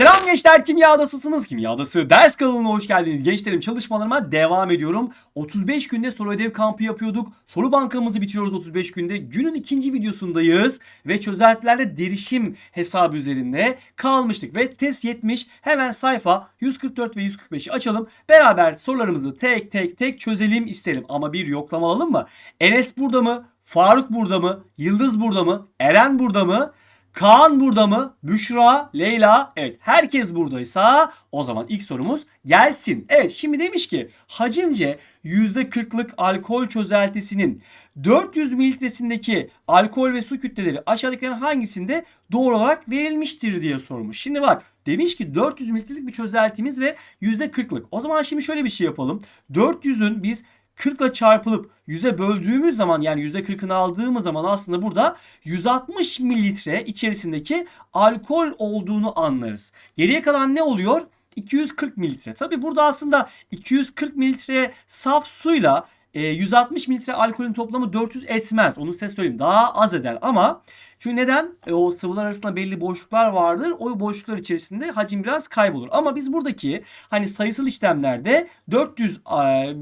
Selam gençler Kimya Adasısınız. Kimya Adası ders kanalına hoş geldiniz. Gençlerim çalışmalarıma devam ediyorum. 35 günde soru ödev kampı yapıyorduk. Soru bankamızı bitiriyoruz 35 günde. Günün ikinci videosundayız. Ve çözeltilerle derişim hesabı üzerinde kalmıştık. Ve test 70 hemen sayfa 144 ve 145'i açalım. Beraber sorularımızı tek tek tek çözelim isterim. Ama bir yoklama alalım mı? Enes burada mı? Faruk burada mı? Yıldız burada mı? Eren burada mı? Kaan burada mı? Büşra, Leyla. Evet herkes buradaysa o zaman ilk sorumuz gelsin. Evet şimdi demiş ki hacimce %40'lık alkol çözeltisinin 400 mililitresindeki alkol ve su kütleleri aşağıdakilerin hangisinde doğru olarak verilmiştir diye sormuş. Şimdi bak demiş ki 400 mililitrelik bir çözeltimiz ve %40'lık. O zaman şimdi şöyle bir şey yapalım. 400'ün biz 40 ile çarpılıp 100'e böldüğümüz zaman yani %40'ını aldığımız zaman aslında burada 160 mililitre içerisindeki alkol olduğunu anlarız. Geriye kalan ne oluyor? 240 mililitre. Tabi burada aslında 240 mililitre saf suyla e, 160 mililitre alkolün toplamı 400 etmez. Onu size söyleyeyim. Daha az eder ama çünkü neden? E, o sıvılar arasında belli boşluklar vardır. O boşluklar içerisinde hacim biraz kaybolur. Ama biz buradaki hani sayısal işlemlerde 400 e,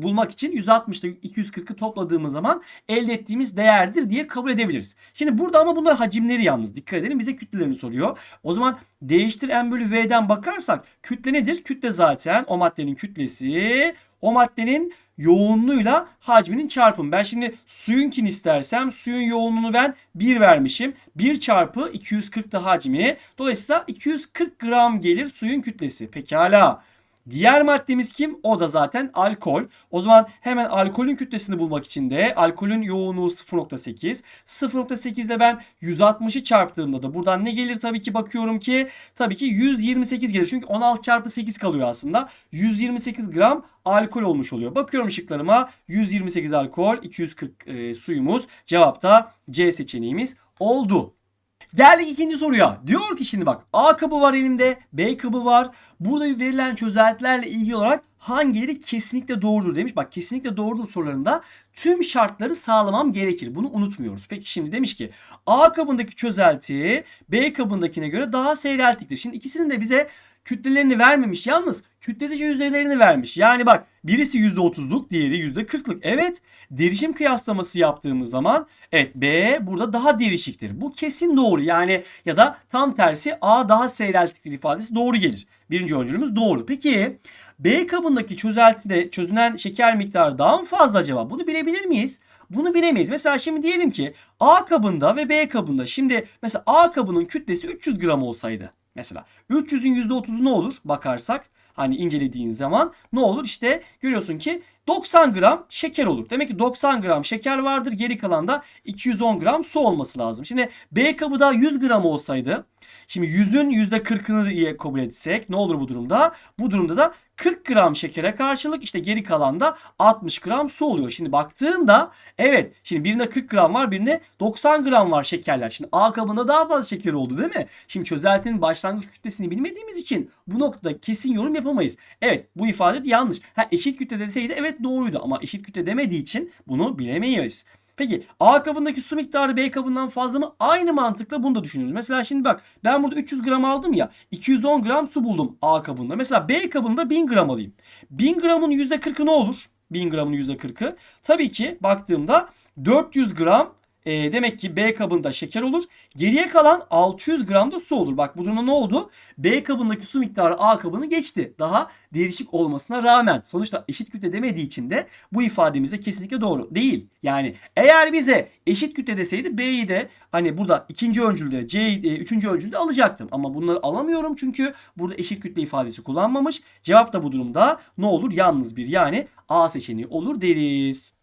bulmak için 160'da 240'ı topladığımız zaman elde ettiğimiz değerdir diye kabul edebiliriz. Şimdi burada ama bunlar hacimleri yalnız. Dikkat edelim bize kütlelerini soruyor. O zaman değiştir m bölü v'den bakarsak kütle nedir? Kütle zaten o maddenin kütlesi o maddenin yoğunluğuyla hacminin çarpımı. Ben şimdi suyunkini istersem suyun yoğunluğunu ben 1 vermişim. 1 çarpı 240 da hacmi. Dolayısıyla 240 gram gelir suyun kütlesi. Pekala. Diğer maddemiz kim? O da zaten alkol. O zaman hemen alkolün kütlesini bulmak için de alkolün yoğunluğu 0.8. 0.8 ile ben 160'ı çarptığımda da buradan ne gelir tabii ki bakıyorum ki tabii ki 128 gelir. Çünkü 16 çarpı 8 kalıyor aslında. 128 gram alkol olmuş oluyor. Bakıyorum şıklarıma 128 alkol 240 e, suyumuz. Cevapta C seçeneğimiz oldu. Geldik ikinci soruya. Diyor ki şimdi bak A kabı var elimde, B kabı var. Burada verilen çözeltilerle ilgili olarak hangileri kesinlikle doğrudur demiş. Bak kesinlikle doğrudur sorularında tüm şartları sağlamam gerekir. Bunu unutmuyoruz. Peki şimdi demiş ki A kabındaki çözelti B kabındakine göre daha seyreltiktir. Şimdi ikisinin de bize kütlelerini vermemiş. Yalnız kütledici yüzdelerini vermiş. Yani bak birisi %30'luk diğeri %40'lık. Evet derişim kıyaslaması yaptığımız zaman evet B burada daha derişiktir. Bu kesin doğru. Yani ya da tam tersi A daha seyreltiktir ifadesi doğru gelir. Birinci öncülümüz doğru. Peki B kabındaki çözeltide çözünen şeker miktarı daha mı fazla acaba? Bunu bilebilir miyiz? Bunu bilemeyiz. Mesela şimdi diyelim ki A kabında ve B kabında. Şimdi mesela A kabının kütlesi 300 gram olsaydı. Mesela 300'ün %30'u ne olur bakarsak hani incelediğin zaman ne olur işte görüyorsun ki 90 gram şeker olur. Demek ki 90 gram şeker vardır. Geri kalan da 210 gram su olması lazım. Şimdi B kabı da 100 gram olsaydı Şimdi 100'ün %40'ını diye kabul etsek ne olur bu durumda? Bu durumda da 40 gram şekere karşılık işte geri kalan da 60 gram su oluyor. Şimdi baktığında evet şimdi birinde 40 gram var birinde 90 gram var şekerler. Şimdi A kabında daha fazla şeker oldu değil mi? Şimdi çözeltinin başlangıç kütlesini bilmediğimiz için bu noktada kesin yorum yapamayız. Evet bu ifade yanlış. Ha eşit kütle deseydi evet doğruydu ama eşit kütle demediği için bunu bilemeyiz. Peki A kabındaki su miktarı B kabından fazla mı? Aynı mantıkla bunu da düşünüyoruz. Mesela şimdi bak ben burada 300 gram aldım ya 210 gram su buldum A kabında. Mesela B kabında 1000 gram alayım. 1000 gramın %40'ı ne olur? 1000 gramın %40'ı. Tabii ki baktığımda 400 gram e, demek ki B kabında şeker olur. Geriye kalan 600 gram da su olur. Bak bu durumda ne oldu? B kabındaki su miktarı A kabını geçti. Daha değişik olmasına rağmen. Sonuçta eşit kütle demediği için de bu ifademiz de kesinlikle doğru değil. Yani eğer bize eşit kütle deseydi B'yi de hani burada ikinci öncülde C e, üçüncü öncülde alacaktım. Ama bunları alamıyorum çünkü burada eşit kütle ifadesi kullanmamış. Cevap da bu durumda ne olur? Yalnız bir yani A seçeneği olur deriz.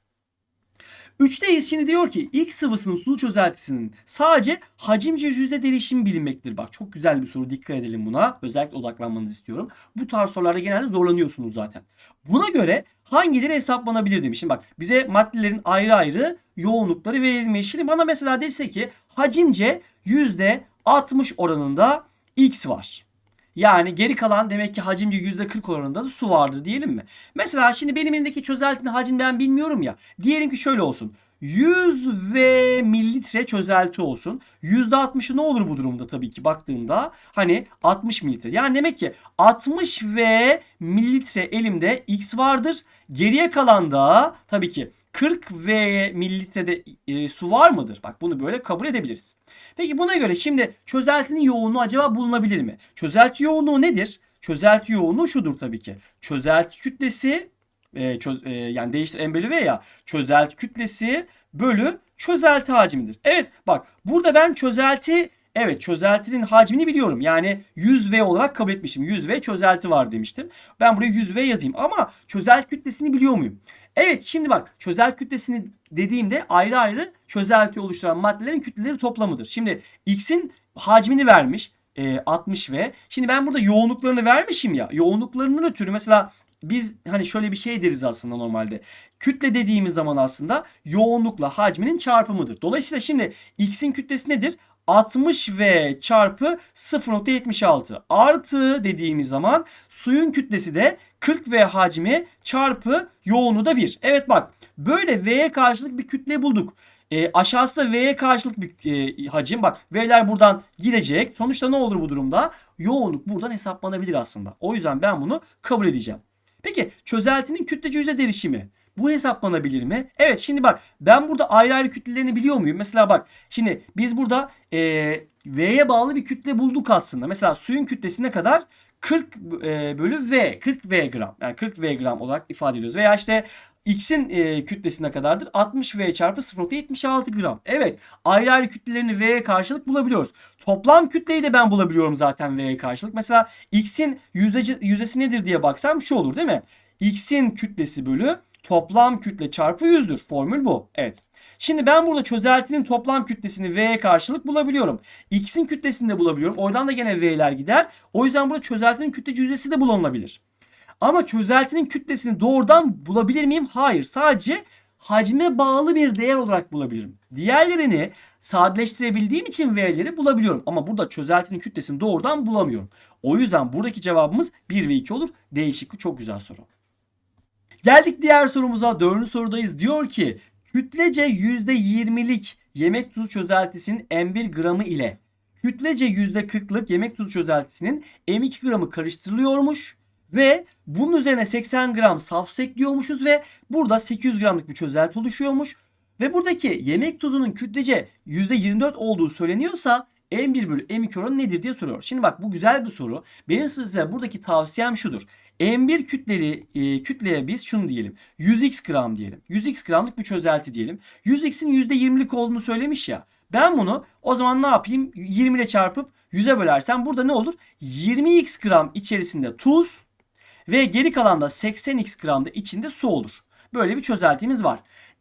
Üçteyiz şimdi diyor ki ilk sıvısının sulu çözeltisinin sadece hacimce yüzde değişimi bilinmektedir. Bak çok güzel bir soru dikkat edelim buna. Özellikle odaklanmanızı istiyorum. Bu tarz sorularda genelde zorlanıyorsunuz zaten. Buna göre hangileri hesaplanabilir demiş. Şimdi bak bize maddelerin ayrı ayrı yoğunlukları verilmiş. Şimdi bana mesela dese ki hacimce yüzde 60 oranında X var. Yani geri kalan demek ki hacimce %40 oranında da su vardır diyelim mi? Mesela şimdi benim elimdeki çözeltinin hacmini ben bilmiyorum ya. Diyelim ki şöyle olsun. 100 V mililitre çözelti olsun. %60'ı ne olur bu durumda tabii ki baktığımda? Hani 60 mililitre. Yani demek ki 60 V mililitre elimde X vardır. Geriye kalan da tabii ki 40 V mililitrede e, su var mıdır? Bak bunu böyle kabul edebiliriz. Peki buna göre şimdi çözeltinin yoğunluğu acaba bulunabilir mi? Çözelti yoğunluğu nedir? Çözelti yoğunluğu şudur tabii ki. Çözelti kütlesi e, çöz, e, yani değiştir en bölü V ya çözelti kütlesi bölü çözelti hacmidir. Evet bak burada ben çözelti Evet çözeltinin hacmini biliyorum. Yani 100V olarak kabul etmişim. 100V çözelti var demiştim. Ben buraya 100V yazayım ama çözelti kütlesini biliyor muyum? Evet şimdi bak çözelti kütlesini dediğimde ayrı ayrı çözelti oluşturan maddelerin kütleleri toplamıdır. Şimdi X'in hacmini vermiş e, 60V. Şimdi ben burada yoğunluklarını vermişim ya. Yoğunluklarından ötürü mesela biz hani şöyle bir şey deriz aslında normalde. Kütle dediğimiz zaman aslında yoğunlukla hacminin çarpımıdır. Dolayısıyla şimdi X'in kütlesi nedir? 60V çarpı 0.76 artı dediğimiz zaman suyun kütlesi de 40V hacmi çarpı yoğunluğu da 1. Evet bak böyle V'ye karşılık bir kütle bulduk. E, aşağısı da V'ye karşılık bir e, hacim. Bak V'ler buradan gidecek. Sonuçta ne olur bu durumda? Yoğunluk buradan hesaplanabilir aslında. O yüzden ben bunu kabul edeceğim. Peki çözeltinin kütlece yüzde derişimi. Bu hesaplanabilir mi? Evet şimdi bak ben burada ayrı ayrı kütlelerini biliyor muyum? Mesela bak şimdi biz burada e, V'ye bağlı bir kütle bulduk aslında. Mesela suyun kütlesi ne kadar? 40 e, bölü V. 40 V gram. Yani 40 V gram olarak ifade ediyoruz. Veya işte X'in e, kütlesi ne kadardır? 60 V çarpı 0.76 gram. Evet ayrı ayrı kütlelerini V'ye karşılık bulabiliyoruz. Toplam kütleyi de ben bulabiliyorum zaten V'ye karşılık. Mesela X'in yüzdeci, yüzdesi nedir diye baksam şu olur değil mi? X'in kütlesi bölü toplam kütle çarpı 100'dür. Formül bu. Evet. Şimdi ben burada çözeltinin toplam kütlesini V'ye karşılık bulabiliyorum. X'in kütlesini de bulabiliyorum. Oradan da gene V'ler gider. O yüzden burada çözeltinin kütlece yüzdesi de bulunabilir. Ama çözeltinin kütlesini doğrudan bulabilir miyim? Hayır. Sadece hacme bağlı bir değer olarak bulabilirim. Diğerlerini sadeleştirebildiğim için V'leri bulabiliyorum. Ama burada çözeltinin kütlesini doğrudan bulamıyorum. O yüzden buradaki cevabımız 1 ve 2 olur. Değişiklik çok güzel soru. Geldik diğer sorumuza. Dördüncü sorudayız. Diyor ki kütlece %20'lik yemek tuzu çözeltisinin M1 gramı ile kütlece %40'lık yemek tuzu çözeltisinin M2 gramı karıştırılıyormuş. Ve bunun üzerine 80 gram saf su ekliyormuşuz ve burada 800 gramlık bir çözelti oluşuyormuş. Ve buradaki yemek tuzunun kütlece %24 olduğu söyleniyorsa M1 bölü M2 oranı nedir diye soruyor. Şimdi bak bu güzel bir soru. Benim size buradaki tavsiyem şudur. M1 kütleli e, kütleye biz şunu diyelim. 100x gram diyelim. 100x gramlık bir çözelti diyelim. 100x'in %20'lik olduğunu söylemiş ya. Ben bunu o zaman ne yapayım? 20 ile çarpıp 100'e bölersem burada ne olur? 20x gram içerisinde tuz ve geri kalan da 80x gram da içinde su olur. Böyle bir çözeltimiz var.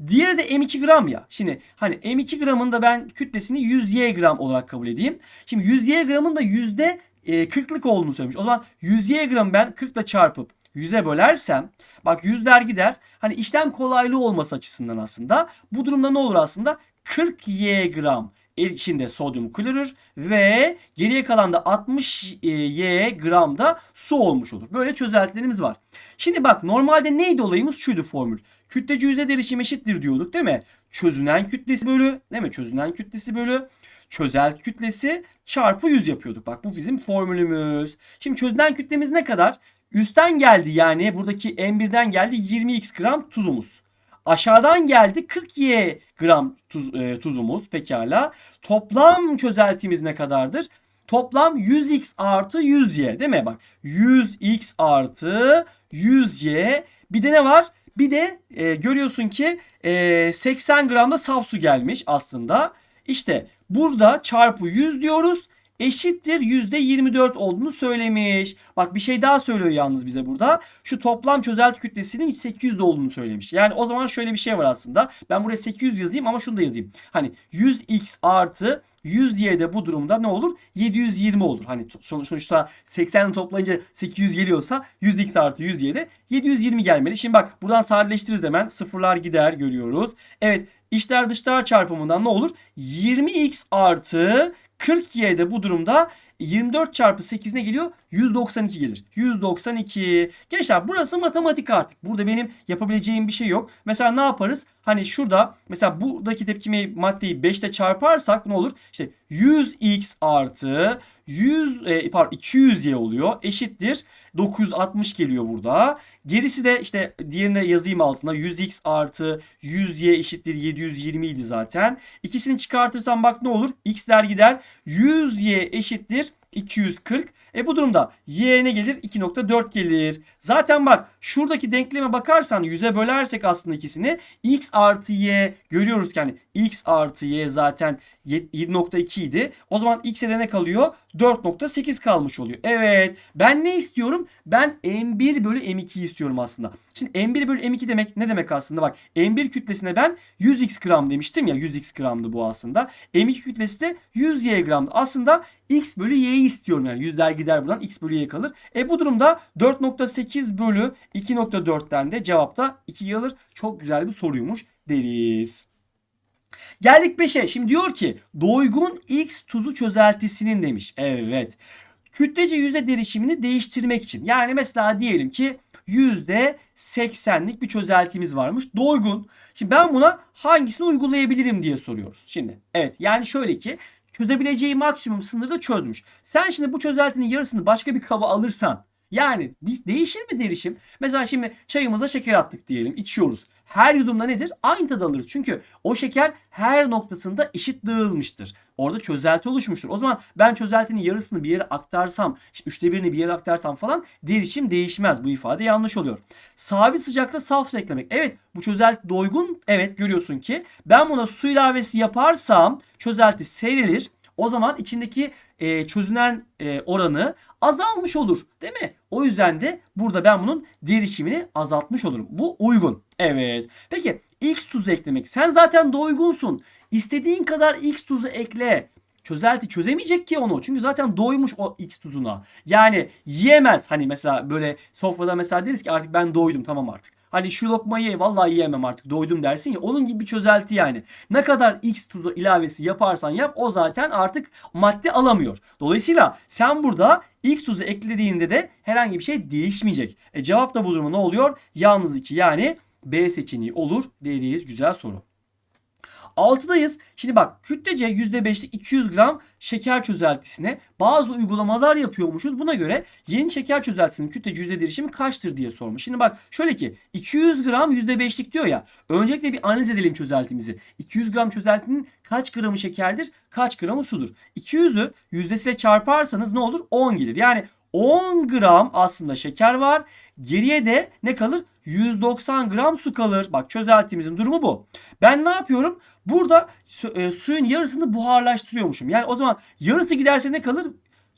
Diğeri de M2 gram ya. Şimdi hani M2 gramın da ben kütlesini 100y gram olarak kabul edeyim. Şimdi 100y gramın da yüzde 40'lık olduğunu söylemiş. O zaman 100y gram ben 40 ile çarpıp 100'e bölersem bak yüzler gider. Hani işlem kolaylığı olması açısından aslında bu durumda ne olur aslında? 40y gram içinde sodyum klorür ve geriye kalan da 60 y gram da su olmuş olur. Böyle çözeltilerimiz var. Şimdi bak normalde neydi olayımız? Şuydu formül. Kütlece yüzey derişim eşittir diyorduk değil mi? Çözünen kütlesi bölü değil mi? Çözünen kütlesi bölü çözel kütlesi çarpı 100 yapıyorduk. Bak bu bizim formülümüz. Şimdi çözünen kütlemiz ne kadar? Üstten geldi yani buradaki M1'den geldi 20x gram tuzumuz. Aşağıdan geldi 40y gram tuz, e, tuzumuz pekala. Toplam çözeltimiz ne kadardır? Toplam 100x artı 100y değil mi? Bak 100x artı 100y. Bir de ne var? Bir de e, görüyorsun ki e, 80 gram da saf su gelmiş aslında. İşte burada çarpı 100 diyoruz eşittir %24 olduğunu söylemiş. Bak bir şey daha söylüyor yalnız bize burada. Şu toplam çözelti kütlesinin 800 olduğunu söylemiş. Yani o zaman şöyle bir şey var aslında. Ben buraya 800 yazayım ama şunu da yazayım. Hani 100x artı 100 diye de bu durumda ne olur? 720 olur. Hani sonuçta 80'i toplayınca 800 geliyorsa 100x artı 100 diye de 720 gelmeli. Şimdi bak buradan sadeleştiririz hemen. Sıfırlar gider görüyoruz. Evet İçler dışlar çarpımından ne olur? 20x artı 40y de bu durumda 24 çarpı 8 ne geliyor? 192 gelir. 192. Gençler burası matematik artık. Burada benim yapabileceğim bir şey yok. Mesela ne yaparız? Hani şurada mesela buradaki tepkimeyi maddeyi 5 ile çarparsak ne olur? İşte 100x artı 100 e, pardon 200y oluyor. Eşittir 960 geliyor burada. Gerisi de işte diğerine yazayım altına 100x artı 100y eşittir 720 idi zaten. İkisini çıkartırsam bak ne olur? x'ler gider. 100y eşittir 240. E bu durumda y ne gelir? 2.4 gelir. Zaten bak şuradaki denkleme bakarsan 100'e bölersek aslında ikisini x artı y görüyoruz ki hani x artı y zaten 7.2 idi. O zaman x'e de ne kalıyor? 4.8 kalmış oluyor. Evet. Ben ne istiyorum? Ben m1 bölü m2 istiyorum aslında. Şimdi m1 bölü m2 demek ne demek aslında? Bak m1 kütlesine ben 100x gram demiştim ya. 100x gramdı bu aslında. m2 kütlesi de 100y gramdı. Aslında x bölü y'yi istiyorum yani. Yüzler gider buradan x bölü y kalır. E bu durumda 4.8 bölü 2.4'ten de cevapta 2 alır. Çok güzel bir soruymuş deriz. Geldik 5'e. Şimdi diyor ki doygun X tuzu çözeltisinin demiş. Evet. Kütlece yüzde derişimini değiştirmek için. Yani mesela diyelim ki yüzde 80'lik bir çözeltimiz varmış. Doygun. Şimdi ben buna hangisini uygulayabilirim diye soruyoruz. Şimdi evet yani şöyle ki çözebileceği maksimum sınırda çözmüş. Sen şimdi bu çözeltinin yarısını başka bir kaba alırsan yani bir değişir mi derişim? Mesela şimdi çayımıza şeker attık diyelim içiyoruz. Her yudumda nedir? Aynı tadı alır. Çünkü o şeker her noktasında eşit dağılmıştır. Orada çözelti oluşmuştur. O zaman ben çözeltinin yarısını bir yere aktarsam, üçte birini bir yere aktarsam falan derişim değişmez. Bu ifade yanlış oluyor. Sabit sıcakta saf eklemek. Evet bu çözelti doygun. Evet görüyorsun ki ben buna su ilavesi yaparsam çözelti seyrilir. O zaman içindeki e, çözünen e, oranı azalmış olur. Değil mi? O yüzden de burada ben bunun derişimini azaltmış olurum. Bu uygun. Evet. Peki X tuzu eklemek. Sen zaten doygunsun. İstediğin kadar X tuzu ekle. Çözelti çözemeyecek ki onu. Çünkü zaten doymuş o X tuzuna. Yani yiyemez. Hani mesela böyle sofrada mesela deriz ki artık ben doydum tamam artık. Hani şu lokmayı vallahi yiyemem artık doydum dersin ya onun gibi bir çözelti yani. Ne kadar X tuzu ilavesi yaparsan yap o zaten artık madde alamıyor. Dolayısıyla sen burada X tuzu eklediğinde de herhangi bir şey değişmeyecek. E cevap da bu durumda ne oluyor? Yalnız 2 yani B seçeneği olur deriz. Güzel soru. 6'dayız. Şimdi bak kütlece %5'lik 200 gram şeker çözeltisine bazı uygulamalar yapıyormuşuz. Buna göre yeni şeker çözeltisinin kütlece yüzde derişimi kaçtır diye sormuş. Şimdi bak şöyle ki 200 gram %5'lik diyor ya. Öncelikle bir analiz edelim çözeltimizi. 200 gram çözeltinin kaç gramı şekerdir, kaç gramı sudur? 200'ü yüzdesiyle çarparsanız ne olur? 10 gelir. Yani 10 gram aslında şeker var. Geriye de ne kalır? 190 gram su kalır. Bak çözeltimizin durumu bu. Ben ne yapıyorum? Burada su, e, suyun yarısını buharlaştırıyormuşum. Yani o zaman yarısı giderse ne kalır?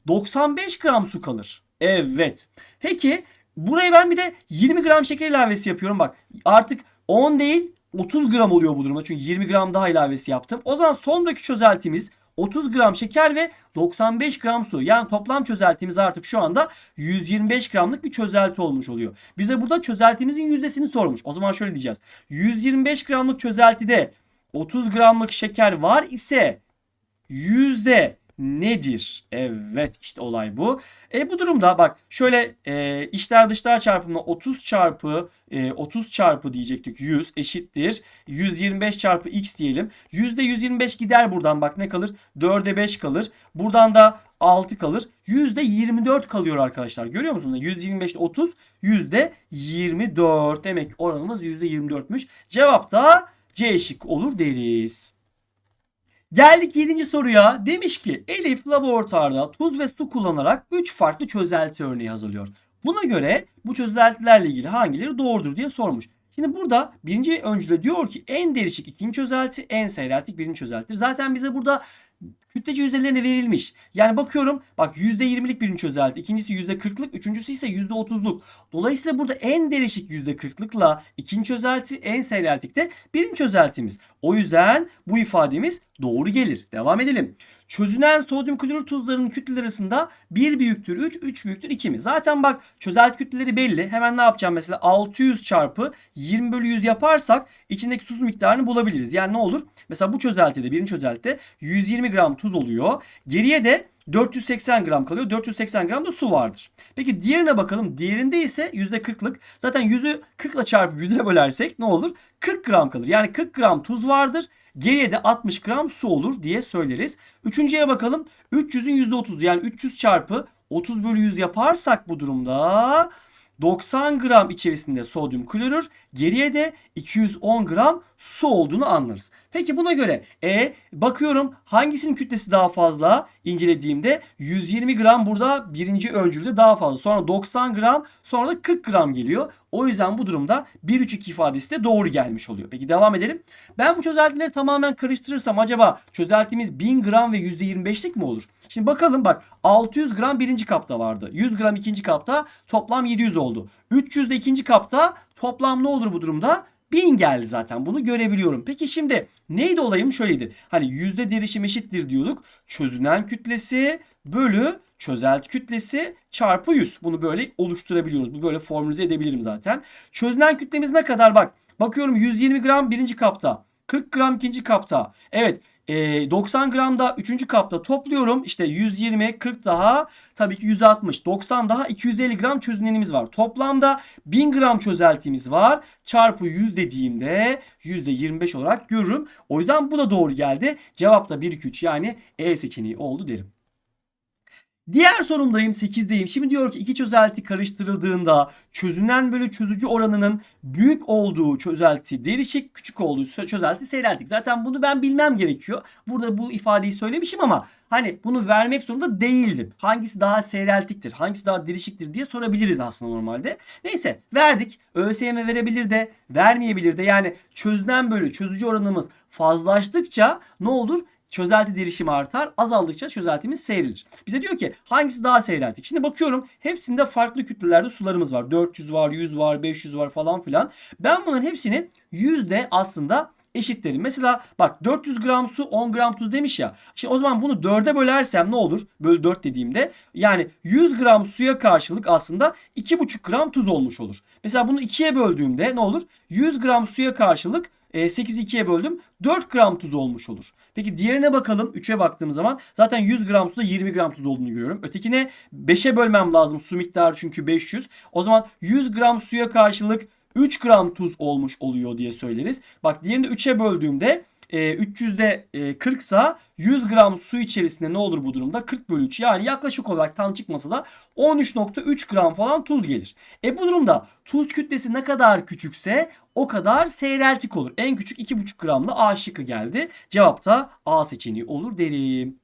95 gram su kalır. Evet. Peki buraya ben bir de 20 gram şeker ilavesi yapıyorum. Bak artık 10 değil 30 gram oluyor bu durumda. Çünkü 20 gram daha ilavesi yaptım. O zaman sonraki çözeltimiz 30 gram şeker ve 95 gram su. Yani toplam çözeltimiz artık şu anda 125 gramlık bir çözelti olmuş oluyor. Bize burada çözeltimizin yüzdesini sormuş. O zaman şöyle diyeceğiz. 125 gramlık çözeltide 30 gramlık şeker var ise yüzde nedir? Evet işte olay bu. E bu durumda bak şöyle e, içler dışlar çarpımı 30 çarpı e, 30 çarpı diyecektik 100 eşittir. 125 çarpı x diyelim. Yüzde 125 gider buradan bak ne kalır? 4'e 5 kalır. Buradan da 6 kalır. Yüzde 24 kalıyor arkadaşlar. Görüyor musunuz? 125'te 30 yüzde 24. Demek oranımız yüzde 24'müş. Cevap da C şık olur deriz. Geldik 7. soruya. Demiş ki Elif laboratuvarda tuz ve su kullanarak 3 farklı çözelti örneği hazırlıyor. Buna göre bu çözeltilerle ilgili hangileri doğrudur diye sormuş. Şimdi burada birinci öncüde diyor ki en derişik ikinci çözelti, en seyreltik birinci çözeltidir. Zaten bize burada kütlece yüzdelerine verilmiş. Yani bakıyorum bak %20'lik birinci çözelti, ikincisi %40'lık, üçüncüsü ise %30'luk. Dolayısıyla burada en derişik %40'lıkla ikinci çözelti, en seyreltikte birinci çözeltimiz. O yüzden bu ifademiz doğru gelir. Devam edelim. Çözünen sodyum klorür tuzlarının kütleleri arasında 1 büyüktür 3, 3 büyüktür 2 mi? Zaten bak çözelti kütleleri belli. Hemen ne yapacağım mesela 600 çarpı 20 bölü 100 yaparsak içindeki tuz miktarını bulabiliriz. Yani ne olur? Mesela bu çözeltide birinci çözeltide 120 120 gram tuz oluyor. Geriye de 480 gram kalıyor. 480 gram da su vardır. Peki diğerine bakalım. Diğerinde ise %40'lık. Zaten 100'ü 40 ile çarpıp 100'e bölersek ne olur? 40 gram kalır. Yani 40 gram tuz vardır. Geriye de 60 gram su olur diye söyleriz. Üçüncüye bakalım. 300'ün %30 yani 300 çarpı 30 bölü 100 yaparsak bu durumda 90 gram içerisinde sodyum klorür, geriye de 210 gram su olduğunu anlarız. Peki buna göre e bakıyorum hangisinin kütlesi daha fazla incelediğimde 120 gram burada birinci öncülde daha fazla. Sonra 90 gram sonra da 40 gram geliyor. O yüzden bu durumda 1 3 2 ifadesi de doğru gelmiş oluyor. Peki devam edelim. Ben bu çözeltileri tamamen karıştırırsam acaba çözeltimiz 1000 gram ve %25'lik mi olur? Şimdi bakalım bak 600 gram birinci kapta vardı. 100 gram ikinci kapta toplam 700 oldu. 300 de ikinci kapta toplam ne olur bu durumda? 1000 geldi zaten bunu görebiliyorum. Peki şimdi neydi olayım şöyleydi. Hani yüzde derişim eşittir diyorduk. Çözünen kütlesi bölü çözelti kütlesi çarpı 100. Bunu böyle oluşturabiliyoruz. Bu böyle formülize edebilirim zaten. Çözünen kütlemiz ne kadar bak. Bakıyorum 120 gram birinci kapta. 40 gram ikinci kapta. Evet e, 90 gram da 3. kapta topluyorum. İşte 120, 40 daha tabii ki 160, 90 daha 250 gram çözünenimiz var. Toplamda 1000 gram çözeltimiz var. Çarpı 100 dediğimde %25 olarak görürüm. O yüzden bu da doğru geldi. Cevap da 1, 2, 3 yani E seçeneği oldu derim. Diğer sorumdayım 8'deyim. Şimdi diyor ki iki çözelti karıştırıldığında çözünen bölü çözücü oranının büyük olduğu çözelti derişik küçük olduğu çözelti seyreltik. Zaten bunu ben bilmem gerekiyor. Burada bu ifadeyi söylemişim ama hani bunu vermek zorunda değildim. Hangisi daha seyreltiktir, hangisi daha derişiktir diye sorabiliriz aslında normalde. Neyse verdik. ÖSYM verebilir de vermeyebilir de yani çözünen bölü çözücü oranımız fazlaştıkça ne olur? Çözelti derişimi artar. Azaldıkça çözeltimiz seyredilir. Bize diyor ki hangisi daha seyreltik? Şimdi bakıyorum hepsinde farklı kütlelerde sularımız var. 400 var, 100 var, 500 var falan filan. Ben bunların hepsini yüzde aslında eşitlerim. Mesela bak 400 gram su 10 gram tuz demiş ya. Şimdi o zaman bunu 4'e bölersem ne olur? Böl 4 dediğimde yani 100 gram suya karşılık aslında 2,5 gram tuz olmuş olur. Mesela bunu 2'ye böldüğümde ne olur? 100 gram suya karşılık 8'i 2'ye böldüm. 4 gram tuz olmuş olur. Peki diğerine bakalım. 3'e baktığım zaman zaten 100 gram suda 20 gram tuz olduğunu görüyorum. Ötekine 5'e bölmem lazım su miktarı çünkü 500. O zaman 100 gram suya karşılık 3 gram tuz olmuş oluyor diye söyleriz. Bak diğerini de 3'e böldüğümde e, 300'de e, 40 sa 100 gram su içerisinde ne olur bu durumda? 40 bölü 3 yani yaklaşık olarak tam çıkmasa da 13.3 gram falan tuz gelir. E bu durumda tuz kütlesi ne kadar küçükse o kadar seyreltik olur. En küçük 2,5 gramla A şıkkı geldi. Cevap da A seçeneği olur derim.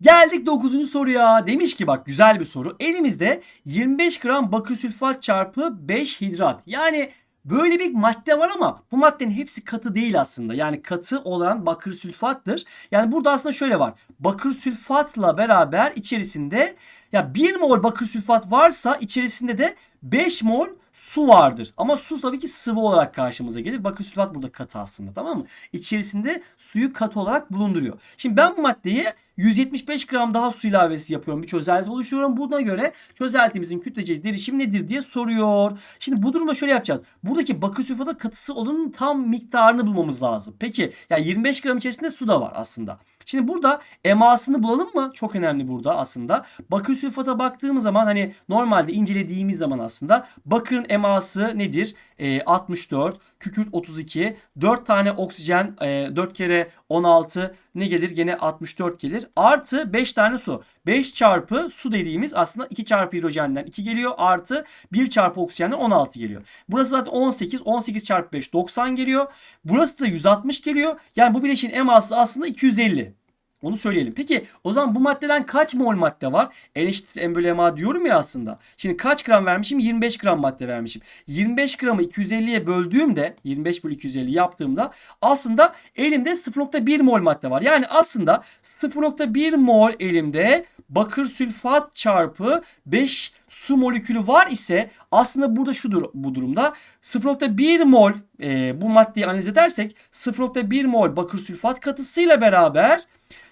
Geldik 9. soruya. Demiş ki bak güzel bir soru. Elimizde 25 gram bakır sülfat çarpı 5 hidrat. Yani Böyle bir madde var ama bu maddenin hepsi katı değil aslında. Yani katı olan bakır sülfattır. Yani burada aslında şöyle var. Bakır sülfatla beraber içerisinde ya 1 mol bakır sülfat varsa içerisinde de 5 mol su vardır. Ama su tabii ki sıvı olarak karşımıza gelir. Bakır sülfat burada katı aslında tamam mı? İçerisinde suyu katı olarak bulunduruyor. Şimdi ben bu maddeyi 175 gram daha su ilavesi yapıyorum. Bir çözelti oluşturuyorum. Buna göre çözeltimizin kütlece derişim nedir diye soruyor. Şimdi bu durumda şöyle yapacağız. Buradaki bakır sülfatın katısı olanın tam miktarını bulmamız lazım. Peki yani 25 gram içerisinde su da var aslında. Şimdi burada emasını bulalım mı? Çok önemli burada aslında. Bakır sülfata baktığımız zaman hani normalde incelediğimiz zaman aslında bakırın eması nedir? E, 64, kükürt 32, 4 tane oksijen e, 4 kere 16 ne gelir? Gene 64 gelir. Artı 5 tane su. 5 çarpı su dediğimiz aslında 2 çarpı hidrojenden 2 geliyor. Artı 1 çarpı oksijenden 16 geliyor. Burası zaten 18. 18 çarpı 5 90 geliyor. Burası da 160 geliyor. Yani bu bileşiğin eması aslında 250. Onu söyleyelim. Peki o zaman bu maddeden kaç mol madde var? N eşittir M bölü diyorum ya aslında. Şimdi kaç gram vermişim? 25 gram madde vermişim. 25 gramı 250'ye böldüğümde 25 bölü 250 yaptığımda aslında elimde 0.1 mol madde var. Yani aslında 0.1 mol elimde bakır sülfat çarpı 5 su molekülü var ise aslında burada şudur bu durumda 0.1 mol e, bu maddeyi analiz edersek 0.1 mol bakır sülfat katısıyla beraber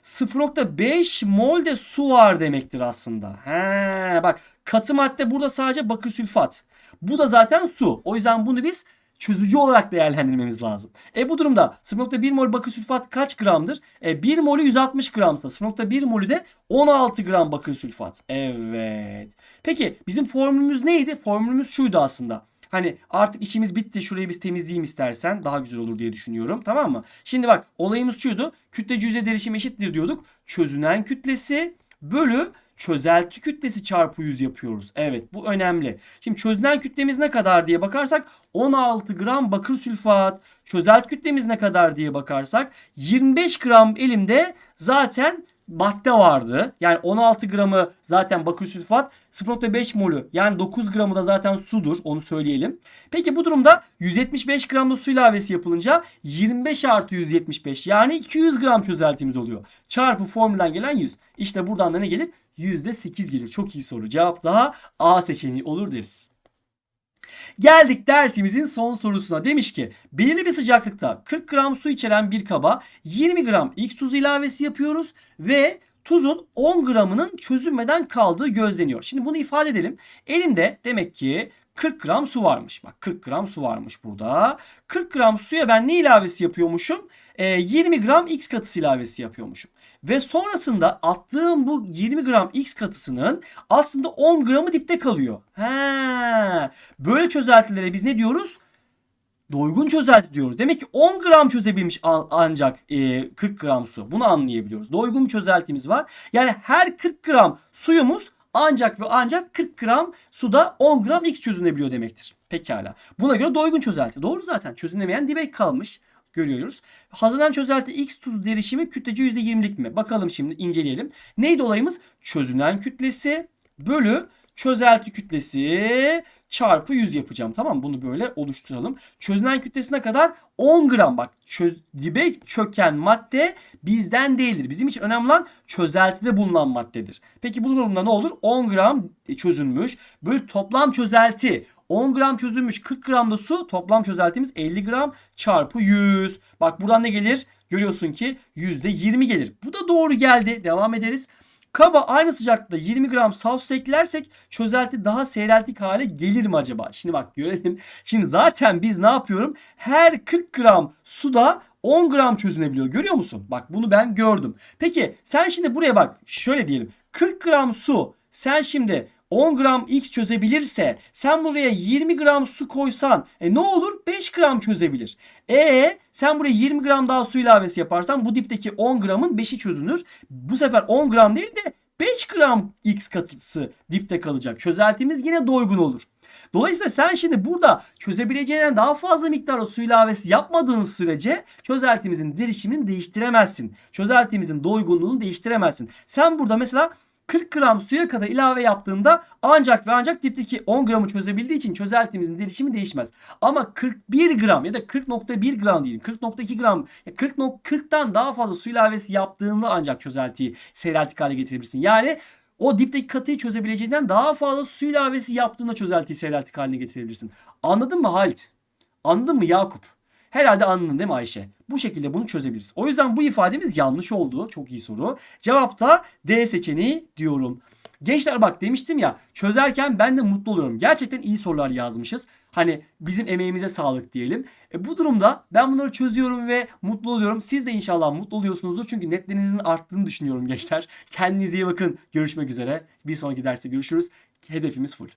0.5 mol de su var demektir aslında. He, bak katı madde burada sadece bakır sülfat. Bu da zaten su. O yüzden bunu biz çözücü olarak değerlendirmemiz lazım. E bu durumda 0.1 mol bakır sülfat kaç gramdır? E 1 molü 160 gramsa 0.1 molü de 16 gram bakır sülfat. Evet. Peki bizim formülümüz neydi? Formülümüz şuydu aslında. Hani artık işimiz bitti. Şurayı biz temizleyeyim istersen daha güzel olur diye düşünüyorum. Tamam mı? Şimdi bak olayımız şuydu. Kütlece yüzey derişim eşittir diyorduk. Çözünen kütlesi bölü çözelti kütlesi çarpı 100 yapıyoruz. Evet bu önemli. Şimdi çözünen kütlemiz ne kadar diye bakarsak 16 gram bakır sülfat. Çözelti kütlemiz ne kadar diye bakarsak 25 gram elimde zaten madde vardı. Yani 16 gramı zaten bakır sülfat 0.5 molü yani 9 gramı da zaten sudur onu söyleyelim. Peki bu durumda 175 gram da su ilavesi yapılınca 25 artı 175 yani 200 gram çözeltimiz oluyor. Çarpı formülden gelen 100. İşte buradan da ne gelir? %8 gelir. Çok iyi soru. Cevap daha A seçeneği olur deriz. Geldik dersimizin son sorusuna. Demiş ki belirli bir sıcaklıkta 40 gram su içeren bir kaba 20 gram X tuz ilavesi yapıyoruz ve tuzun 10 gramının çözülmeden kaldığı gözleniyor. Şimdi bunu ifade edelim. Elimde demek ki 40 gram su varmış. Bak 40 gram su varmış burada. 40 gram suya ben ne ilavesi yapıyormuşum? Ee, 20 gram X katısı ilavesi yapıyormuşum. Ve sonrasında attığım bu 20 gram X katısının aslında 10 gramı dipte kalıyor. He. Böyle çözeltilere biz ne diyoruz? Doygun çözelti diyoruz. Demek ki 10 gram çözebilmiş an- ancak e, 40 gram su. Bunu anlayabiliyoruz. Doygun bir çözeltimiz var. Yani her 40 gram suyumuz ancak ve ancak 40 gram suda 10 gram X çözünebiliyor demektir. Pekala. Buna göre doygun çözelti. Doğru zaten. Çözünemeyen dibe kalmış. Görüyoruz. Hazırlanan çözelti X tuz derişimi kütlece %20'lik mi? Bakalım şimdi inceleyelim. Neydi olayımız? Çözünen kütlesi bölü çözelti kütlesi çarpı 100 yapacağım. Tamam? Bunu böyle oluşturalım. Çözünen kütlesine kadar 10 gram bak çöz, dibe çöken madde bizden değildir. Bizim için önemli olan çözeltide bulunan maddedir. Peki bu durumda ne olur? 10 gram çözülmüş. Böyle toplam çözelti 10 gram çözülmüş 40 gram da su toplam çözeltimiz 50 gram çarpı 100. Bak buradan ne gelir? Görüyorsun ki %20 gelir. Bu da doğru geldi. Devam ederiz. Kaba aynı sıcaklıkta 20 gram saf su eklersek çözelti daha seyreltik hale gelir mi acaba? Şimdi bak görelim. Şimdi zaten biz ne yapıyorum? Her 40 gram suda 10 gram çözünebiliyor. Görüyor musun? Bak bunu ben gördüm. Peki sen şimdi buraya bak. Şöyle diyelim. 40 gram su sen şimdi 10 gram X çözebilirse sen buraya 20 gram su koysan e ne olur? 5 gram çözebilir. E sen buraya 20 gram daha su ilavesi yaparsan bu dipteki 10 gramın 5'i çözünür. Bu sefer 10 gram değil de 5 gram X katısı dipte kalacak. Çözeltimiz yine doygun olur. Dolayısıyla sen şimdi burada çözebileceğinden daha fazla miktarda su ilavesi yapmadığın sürece çözeltimizin derişimini değiştiremezsin. Çözeltimizin doygunluğunu değiştiremezsin. Sen burada mesela 40 gram suya kadar ilave yaptığında ancak ve ancak dipteki 10 gramı çözebildiği için çözeltimizin derişimi değişmez. Ama 41 gram ya da 40.1 gram diyelim 40.2 gram 40 40'tan daha fazla su ilavesi yaptığında ancak çözeltiyi seyreltik hale getirebilirsin. Yani o dipteki katıyı çözebileceğinden daha fazla su ilavesi yaptığında çözeltiyi seyreltik haline getirebilirsin. Anladın mı Halit? Anladın mı Yakup? Herhalde anladın değil mi Ayşe? Bu şekilde bunu çözebiliriz. O yüzden bu ifademiz yanlış oldu. Çok iyi soru. Cevap da D seçeneği diyorum. Gençler bak demiştim ya çözerken ben de mutlu oluyorum. Gerçekten iyi sorular yazmışız. Hani bizim emeğimize sağlık diyelim. E bu durumda ben bunları çözüyorum ve mutlu oluyorum. Siz de inşallah mutlu oluyorsunuzdur. Çünkü netlerinizin arttığını düşünüyorum gençler. Kendinize iyi bakın. Görüşmek üzere. Bir sonraki derste görüşürüz. Hedefimiz full.